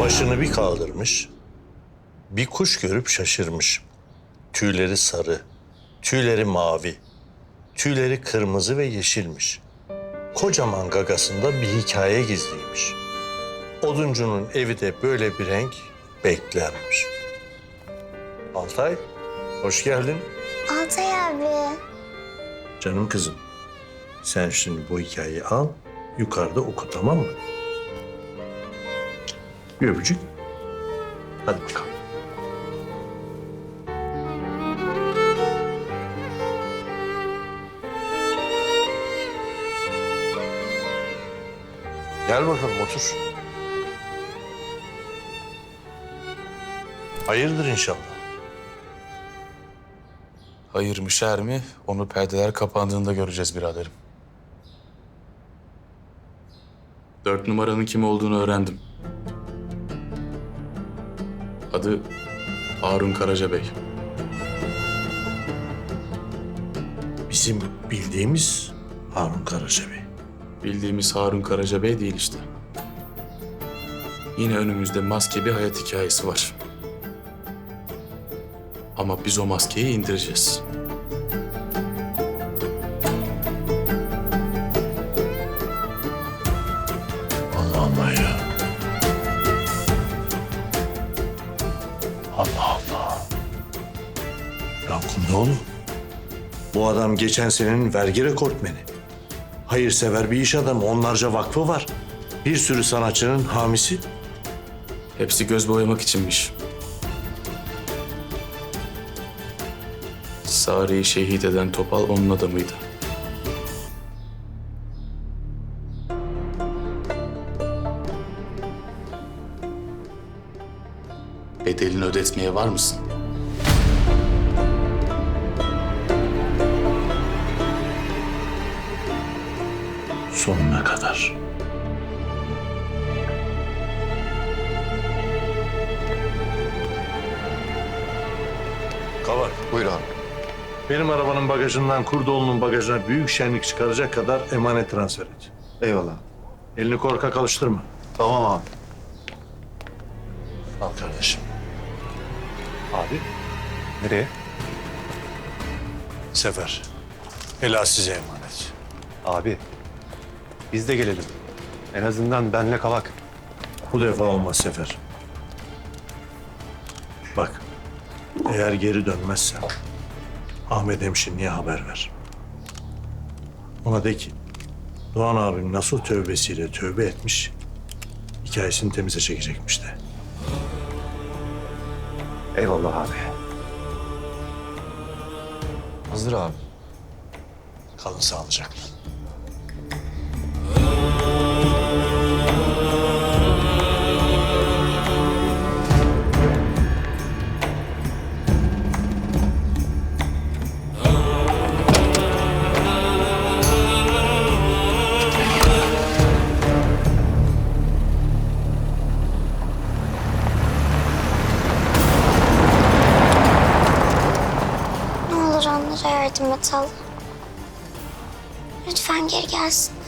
Başını bir kaldırmış. Bir kuş görüp şaşırmış. Tüyleri sarı, tüyleri mavi, tüyleri kırmızı ve yeşilmiş. Kocaman gagasında bir hikaye gizliymiş. Oduncunun evi de böyle bir renk beklermiş. Altay, hoş geldin. Altay abi. Canım kızım, sen şimdi bu hikayeyi al, yukarıda oku tamam mı? Bir öpücük. Hadi bakalım. Gel bakalım otur. Hayırdır inşallah. Hayır mı şer mi onu perdeler kapandığında göreceğiz biraderim. Dört numaranın kim olduğunu öğrendim. Adı Harun Karaca Bey. Bizim bildiğimiz Harun Karaca Bey. Bildiğimiz Harun Karaca Bey değil işte. Yine önümüzde maske bir hayat hikayesi var. Ama biz o maskeyi indireceğiz. Ya Kundoğlu. Bu adam geçen senenin vergi rekortmeni. Hayırsever bir iş adamı. Onlarca vakfı var. Bir sürü sanatçının hamisi. Hepsi göz boyamak içinmiş. Sari'yi şehit eden Topal onun adamıydı. Bedelini ödetmeye var mısın? Sonuna kadar. Kavak. Buyur abi. Benim arabanın bagajından Kurdoğlu'nun bagajına büyük şenlik çıkaracak kadar emanet transfer et. Eyvallah. Elini korkak alıştırma. Tamam abi. Al kardeşim. Abi. Nereye? Sefer. Ela size emanet. Abi. Biz de gelelim. En azından benle kavak. Bu defa olmaz Sefer. Bak. Eğer geri dönmezsen Ahmet Hemşinli'ye haber ver. Ona de ki Doğan abim nasıl tövbesiyle tövbe etmiş hikayesini temize çekecekmiş de. Eyvallah abi. Hazır abi. Kalın sağlıcakla. Allah. Lütfen geri gelsin.